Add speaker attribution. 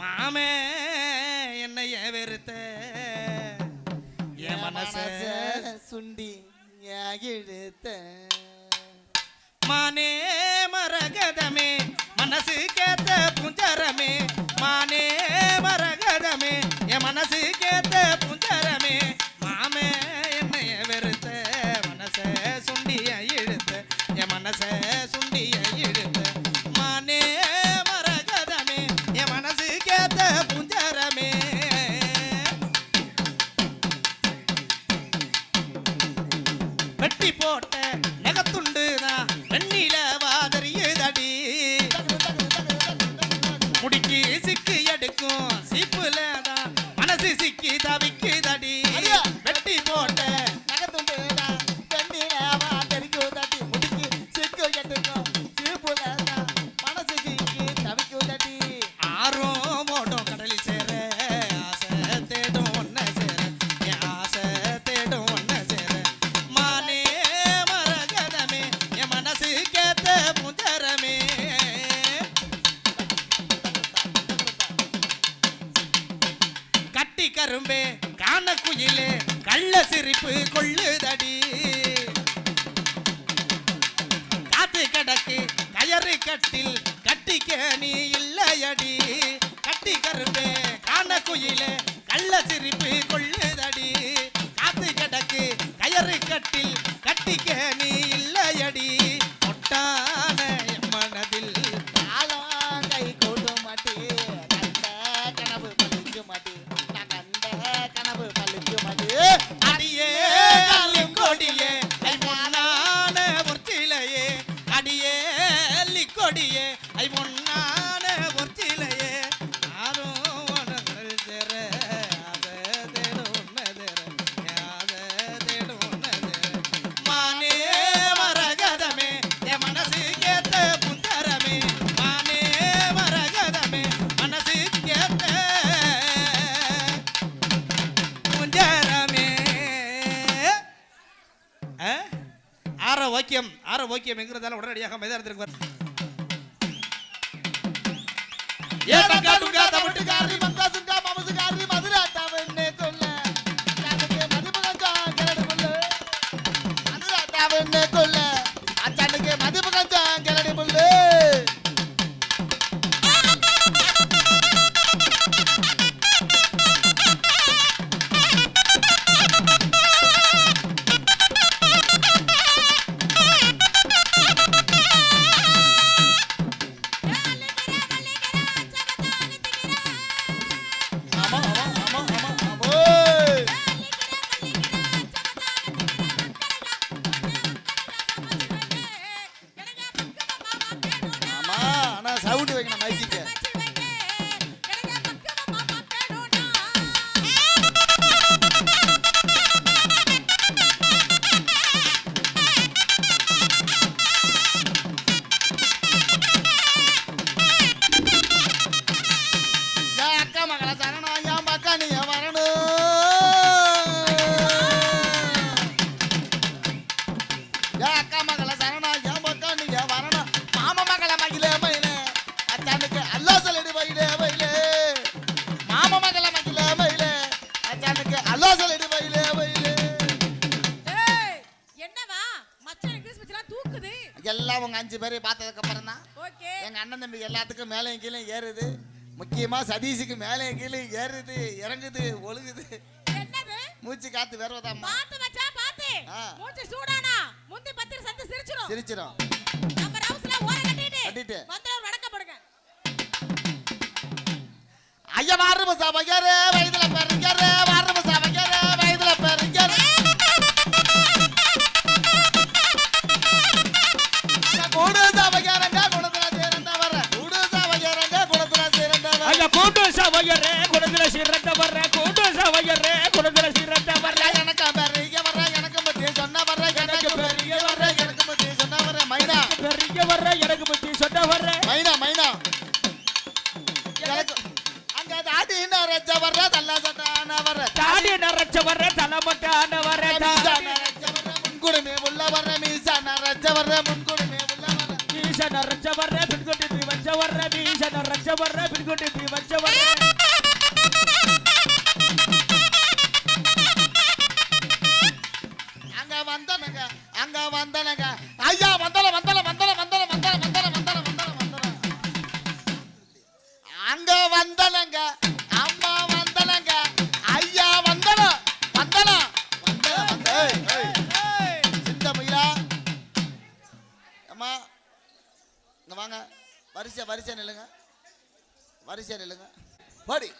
Speaker 1: மாமே என்னைய வெறுத்த. என் மனச
Speaker 2: சுண்டி இழுத்த
Speaker 1: மானே மரகதமே மனசு கேத்த புஞ்சரமே. மானே மரகதமே என் மனசு கேத்த புஞ்சரமே. மாமே என்னைய வெறுத்த. மனச சுண்டிய இழுத்த என் மனச கரும்பே காண குயிலே கள்ள சிரிப்பு கொள்ளுதடி. காத்து கிடக்கு கயறு கட்டில் கட்டிக்க நீ இல்லையடி. கட்டி கரும்பே காண குயிலே கள்ள சிரிப்பு கொள்ளுதடி. காத்து கிடக்கு கயறு கட்டில் கட்டிக்க நீ இல்லையடி. ஒட்டான மனதில்
Speaker 2: காலம் கை கூட்டும் கண்ட கனவு பழிக்க மாட்டி
Speaker 1: கேத்த புஞ்சரமே ஆ? ஆற வாக்கியம் ஆற வாக்கியம் என்கிறதால உடனடியாக மைதானத்திற்கு வர.
Speaker 2: ne ko அக்கா மகள சரணா என் பக்கா நீ வரணும் என் அக்கா மகள சரணா என் பக்கா நீ வரணும் மாமா மகள மகிழ மயில. அச்சானுக்கு அல்லா சொல்லடி மயில மயில. மாமா மகள மகிழ மயில. அச்சானுக்கு அல்லா சொல்லடி மயில மயில.
Speaker 3: என்னவா? மச்சான் தூக்குது.
Speaker 2: எல்லாம் உங்க அஞ்சு பேரை பார்த்ததுக்கு அப்புறம் தான்
Speaker 3: ஓகே.
Speaker 2: எங்க அண்ணன் தம்பி எல்லாத்துக்கும் மேலேயும் கீழே ஏறுது. முக்கியமா சதீஷுக்கு மேலேயும் கீழே ஏறுது இறங்குது ஒழுகுது.
Speaker 3: என்னது?
Speaker 2: மூச்சு காத்து வருவதாம்மா
Speaker 3: பாத்து மச்சான் பாத்து. மூச்சு சூடானா? முந்தி பத்திர சந்து சிரிச்சிரும்.
Speaker 2: சிரிச்சிடும்
Speaker 3: நம்ம ரவுஸ்ல ஓர கட்டிட்டு
Speaker 2: கட்டிட்டு.
Speaker 3: மந்திரம் வணக்கப்படுங்க
Speaker 2: ஐயா வாரு சபையாரு வயதுல பெருங்காரு தாடி நரச்ச வர தள்ள சட்டான வர
Speaker 4: தாடி. நரைச்ச வர்ற தலைமட்டான வர்ற
Speaker 2: மீசா நரச்ச வர முன்குடுமே உள்ள வர மீசா நரச்ச வர முன்குடுமே உள்ள வர
Speaker 4: மீச நரைச்ச வர்ற பின்கொண்டு வச்ச வர்ற மீச நரைச்ச வர்ற முன்கூட்டி தீ வச்ச வர்ற
Speaker 2: அங்க வந்தனங்க அங்க வந்தனங்க. ஐயா வந்தல வந்தல வந்தல வந்தல வந்தல வந்தல வந்தல வந்தல வந்தல அங்க வந்தனங்க. வரிசை வரிசை நில்லுங்க. வரிசை நில்லுங்க. பாடி.